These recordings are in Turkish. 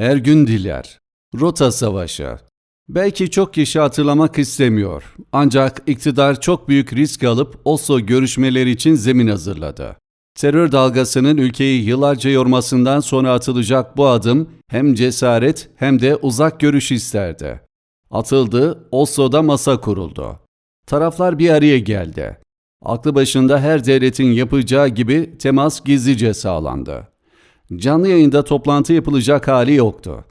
Ergün Diler Rota Savaşı Belki çok kişi hatırlamak istemiyor. Ancak iktidar çok büyük risk alıp Oslo görüşmeleri için zemin hazırladı. Terör dalgasının ülkeyi yıllarca yormasından sonra atılacak bu adım hem cesaret hem de uzak görüş isterdi. Atıldı, Oslo'da masa kuruldu. Taraflar bir araya geldi. Aklı başında her devletin yapacağı gibi temas gizlice sağlandı. Canlı yayında toplantı yapılacak hali yoktu.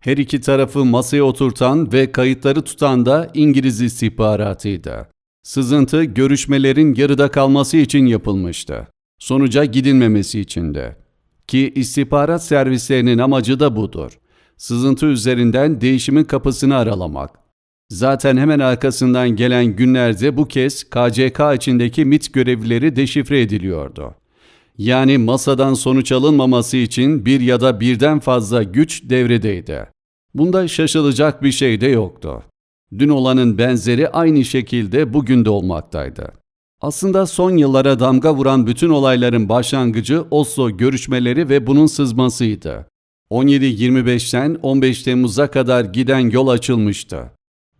Her iki tarafı masaya oturtan ve kayıtları tutan da İngiliz istihbaratıydı. Sızıntı görüşmelerin yarıda kalması için yapılmıştı. Sonuca gidilmemesi içindi. Ki istihbarat servislerinin amacı da budur. Sızıntı üzerinden değişimin kapısını aralamak. Zaten hemen arkasından gelen günlerde bu kez KCK içindeki MIT görevlileri deşifre ediliyordu. Yani masadan sonuç alınmaması için bir ya da birden fazla güç devredeydi. Bunda şaşılacak bir şey de yoktu. Dün olanın benzeri aynı şekilde bugün de olmaktaydı. Aslında son yıllara damga vuran bütün olayların başlangıcı Oslo görüşmeleri ve bunun sızmasıydı. 17-25'ten 15 Temmuz'a kadar giden yol açılmıştı.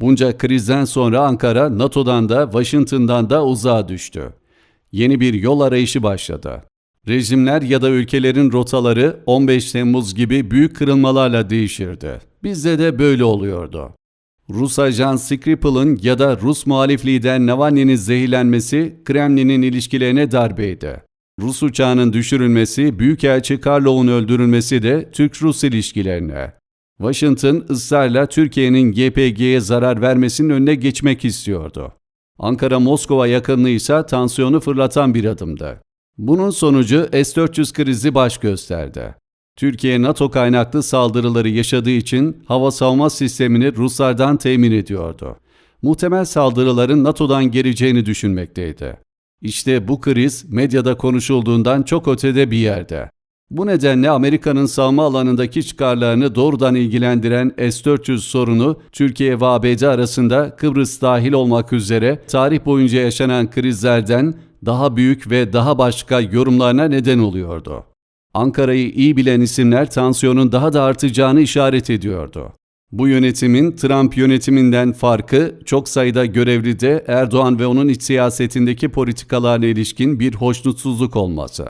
Bunca krizden sonra Ankara NATO'dan da Washington'dan da uzağa düştü. Yeni bir yol arayışı başladı. Rejimler ya da ülkelerin rotaları 15 Temmuz gibi büyük kırılmalarla değişirdi. Bizde de böyle oluyordu. Rus ajan Skripal'ın ya da Rus muhalif lider Navalny'nin zehirlenmesi Kremlin'in ilişkilerine darbeydi. Rus uçağının düşürülmesi, Büyükelçi Karlov'un öldürülmesi de Türk-Rus ilişkilerine. Washington ısrarla Türkiye'nin GPG'ye zarar vermesinin önüne geçmek istiyordu. Ankara-Moskova yakınlığı ise tansiyonu fırlatan bir adımdı. Bunun sonucu S-400 krizi baş gösterdi. Türkiye NATO kaynaklı saldırıları yaşadığı için hava savunma sistemini Ruslardan temin ediyordu. Muhtemel saldırıların NATO'dan geleceğini düşünmekteydi. İşte bu kriz medyada konuşulduğundan çok ötede bir yerde. Bu nedenle Amerika'nın savunma alanındaki çıkarlarını doğrudan ilgilendiren S-400 sorunu Türkiye ve ABD arasında Kıbrıs dahil olmak üzere tarih boyunca yaşanan krizlerden daha büyük ve daha başka yorumlarına neden oluyordu. Ankara'yı iyi bilen isimler tansiyonun daha da artacağını işaret ediyordu. Bu yönetimin Trump yönetiminden farkı çok sayıda görevlide Erdoğan ve onun iç siyasetindeki politikalarına ilişkin bir hoşnutsuzluk olması.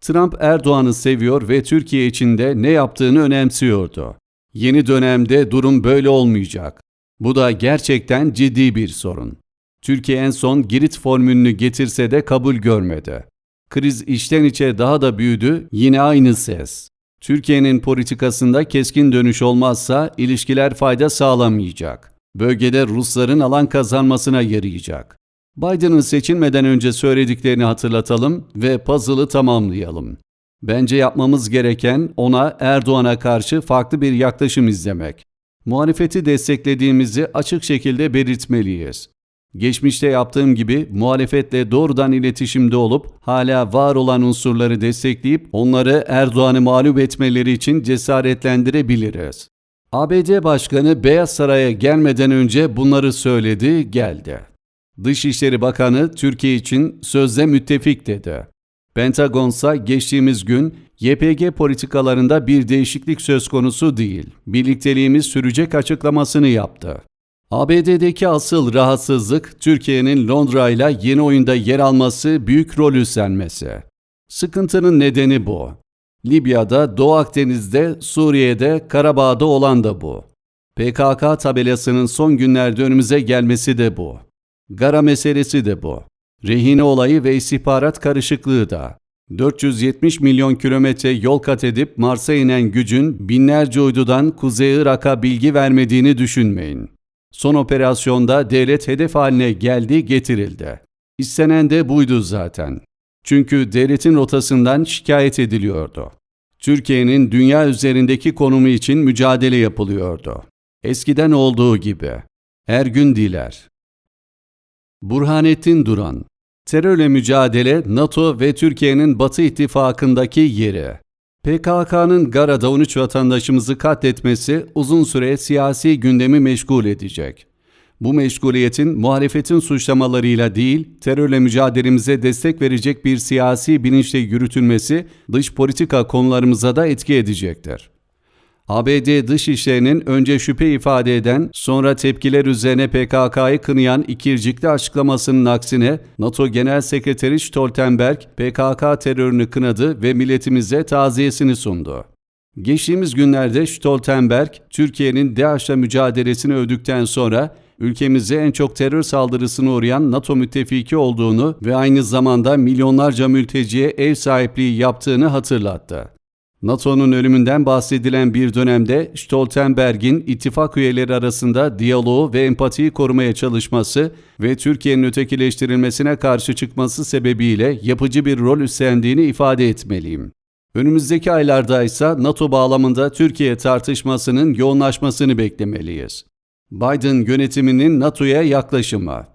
Trump Erdoğan'ı seviyor ve Türkiye için de ne yaptığını önemsiyordu. Yeni dönemde durum böyle olmayacak. Bu da gerçekten ciddi bir sorun. Türkiye en son Girit formülünü getirse de kabul görmedi. Kriz içten içe daha da büyüdü, yine aynı ses. Türkiye'nin politikasında keskin dönüş olmazsa ilişkiler fayda sağlamayacak. Bölgede Rusların alan kazanmasına yarayacak. Biden'ın seçilmeden önce söylediklerini hatırlatalım ve puzzle'ı tamamlayalım. Bence yapmamız gereken ona Erdoğan'a karşı farklı bir yaklaşım izlemek. Muhalefeti desteklediğimizi açık şekilde belirtmeliyiz. Geçmişte yaptığım gibi muhalefetle doğrudan iletişimde olup hala var olan unsurları destekleyip onları Erdoğan'ı mağlup etmeleri için cesaretlendirebiliriz. ABD Başkanı Beyaz Saray'a gelmeden önce bunları söyledi, geldi. Dışişleri Bakanı Türkiye için sözde müttefik dedi. Pentagonsa geçtiğimiz gün YPG politikalarında bir değişiklik söz konusu değil, birlikteliğimiz sürecek açıklamasını yaptı. ABD'deki asıl rahatsızlık Türkiye'nin Londra ile yeni oyunda yer alması, büyük rol üstlenmesi. Sıkıntının nedeni bu. Libya'da, Doğu Akdeniz'de, Suriye'de, Karabağ'da olan da bu. PKK tabelasının son günlerde önümüze gelmesi de bu. Gara meselesi de bu. Rehine olayı ve istihbarat karışıklığı da. 470 milyon kilometre yol kat edip Mars'a inen gücün binlerce uydudan Kuzey Irak'a bilgi vermediğini düşünmeyin. Son operasyonda devlet hedef haline geldi, getirildi. İstenen de buydu zaten. Çünkü devletin rotasından şikayet ediliyordu. Türkiye'nin dünya üzerindeki konumu için mücadele yapılıyordu. Eskiden olduğu gibi. Ergün Diler Burhanettin Duran Terörle mücadele NATO ve Türkiye'nin Batı ittifakındaki yeri. PKK'nın Gara'da 13 vatandaşımızı katletmesi uzun süre siyasi gündemi meşgul edecek. Bu meşguliyetin muhalefetin suçlamalarıyla değil, terörle mücadelemize destek verecek bir siyasi bilinçle yürütülmesi dış politika konularımıza da etki edecektir. ABD Dışişleri'nin önce şüphe ifade eden, sonra tepkiler üzerine PKK'yı kınayan ikircikli açıklamasının aksine NATO Genel Sekreteri Stoltenberg PKK terörünü kınadı ve milletimize taziyesini sundu. Geçtiğimiz günlerde Stoltenberg, Türkiye'nin DAEŞ'la mücadelesini övdükten sonra ülkemize en çok terör saldırısına uğrayan NATO müttefiki olduğunu ve aynı zamanda milyonlarca mülteciye ev sahipliği yaptığını hatırlattı. NATO'nun ölümünden bahsedilen bir dönemde Stoltenberg'in ittifak üyeleri arasında diyaloğu ve empatiyi korumaya çalışması ve Türkiye'nin ötekileştirilmesine karşı çıkması sebebiyle yapıcı bir rol üstlendiğini ifade etmeliyim. Önümüzdeki aylarda ise NATO bağlamında Türkiye tartışmasının yoğunlaşmasını beklemeliyiz. Biden yönetiminin NATO'ya yaklaşımı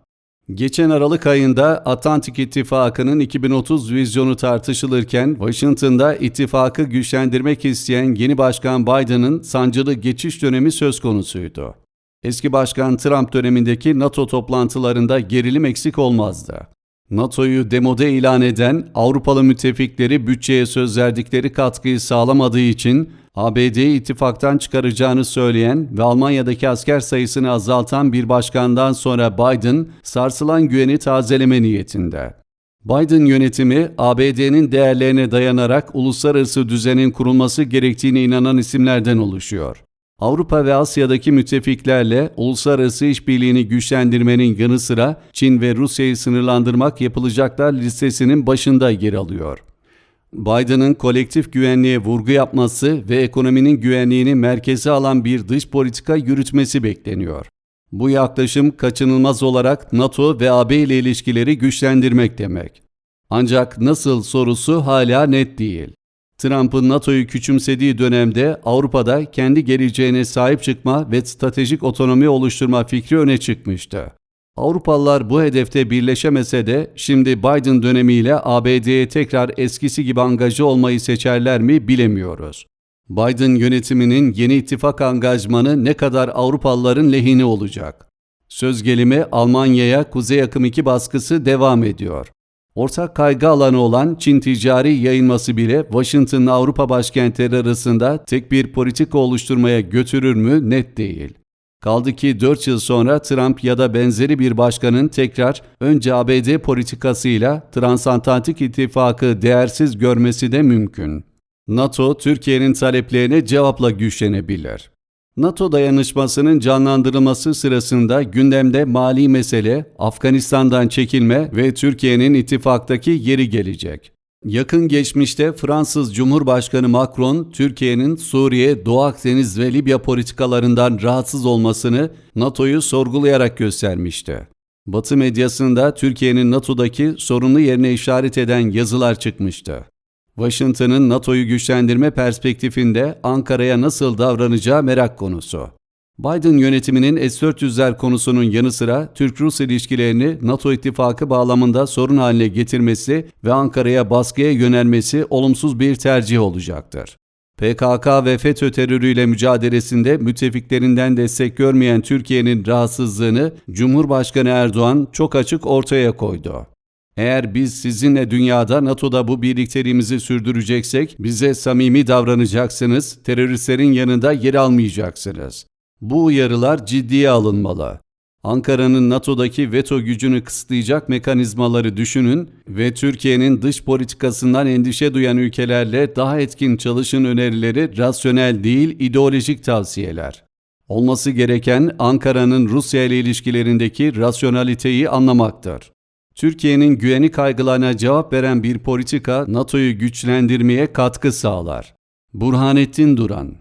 Geçen Aralık ayında Atlantik İttifakı'nın 2030 vizyonu tartışılırken Washington'da ittifakı güçlendirmek isteyen yeni başkan Biden'ın sancılı geçiş dönemi söz konusuydu. Eski başkan Trump dönemindeki NATO toplantılarında gerilim eksik olmazdı. NATO'yu demode ilan eden Avrupalı müttefikleri bütçeye söz verdikleri katkıyı sağlamadığı için ABD'yi ittifaktan çıkaracağını söyleyen ve Almanya'daki asker sayısını azaltan bir başkandan sonra Biden sarsılan güveni tazeleme niyetinde. Biden yönetimi ABD'nin değerlerine dayanarak uluslararası düzenin kurulması gerektiğine inanan isimlerden oluşuyor. Avrupa ve Asya'daki müttefiklerle uluslararası işbirliğini güçlendirmenin yanı sıra Çin ve Rusya'yı sınırlandırmak yapılacaklar listesinin başında yer alıyor. Biden'ın kolektif güvenliğe vurgu yapması ve ekonominin güvenliğini merkeze alan bir dış politika yürütmesi bekleniyor. Bu yaklaşım kaçınılmaz olarak NATO ve AB ile ilişkileri güçlendirmek demek. Ancak nasıl sorusu hala net değil. Trump'ın NATO'yu küçümsediği dönemde Avrupa'da kendi geleceğine sahip çıkma ve stratejik otonomi oluşturma fikri öne çıkmıştı. Avrupalılar bu hedefte birleşemese de şimdi Biden dönemiyle ABD'ye tekrar eskisi gibi angajı olmayı seçerler mi bilemiyoruz. Biden yönetiminin yeni ittifak angajmanı ne kadar Avrupalıların lehine olacak? Söz gelimi Almanya'ya Kuzey Akım 2 baskısı devam ediyor. Ortak kaygı alanı olan Çin ticari yayılması bile Washington'la Avrupa başkentleri arasında tek bir politika oluşturmaya götürür mü net değil. Kaldı ki 4 yıl sonra Trump ya da benzeri bir başkanın tekrar önce ABD politikasıyla Transatlantik İttifakı değersiz görmesi de mümkün. NATO, Türkiye'nin taleplerine cevapla güçlenebilir. NATO dayanışmasının canlandırılması sırasında gündemde mali mesele, Afganistan'dan çekilme ve Türkiye'nin ittifaktaki yeri gelecek. Yakın geçmişte Fransız Cumhurbaşkanı Macron, Türkiye'nin Suriye, Doğu Akdeniz ve Libya politikalarından rahatsız olmasını NATO'yu sorgulayarak göstermişti. Batı medyasında Türkiye'nin NATO'daki sorunlu yerine işaret eden yazılar çıkmıştı. Washington'ın NATO'yu güçlendirme perspektifinde Ankara'ya nasıl davranacağı merak konusu. Biden yönetiminin S-400'ler konusunun yanı sıra Türk-Rus ilişkilerini NATO ittifakı bağlamında sorun haline getirmesi ve Ankara'ya baskıya yönelmesi olumsuz bir tercih olacaktır. PKK ve FETÖ terörüyle mücadelesinde müttefiklerinden destek görmeyen Türkiye'nin rahatsızlığını Cumhurbaşkanı Erdoğan çok açık ortaya koydu. Eğer biz sizinle dünyada NATO'da bu birlikteliğimizi sürdüreceksek bize samimi davranacaksınız, teröristlerin yanında yer almayacaksınız. Bu uyarılar ciddiye alınmalı. Ankara'nın NATO'daki veto gücünü kısıtlayacak mekanizmaları düşünün ve Türkiye'nin dış politikasından endişe duyan ülkelerle daha etkin çalışın önerileri rasyonel değil ideolojik tavsiyeler. Olması gereken Ankara'nın Rusya ile ilişkilerindeki rasyonaliteyi anlamaktır. Türkiye'nin güveni kaygılarına cevap veren bir politika NATO'yu güçlendirmeye katkı sağlar. Burhanettin Duran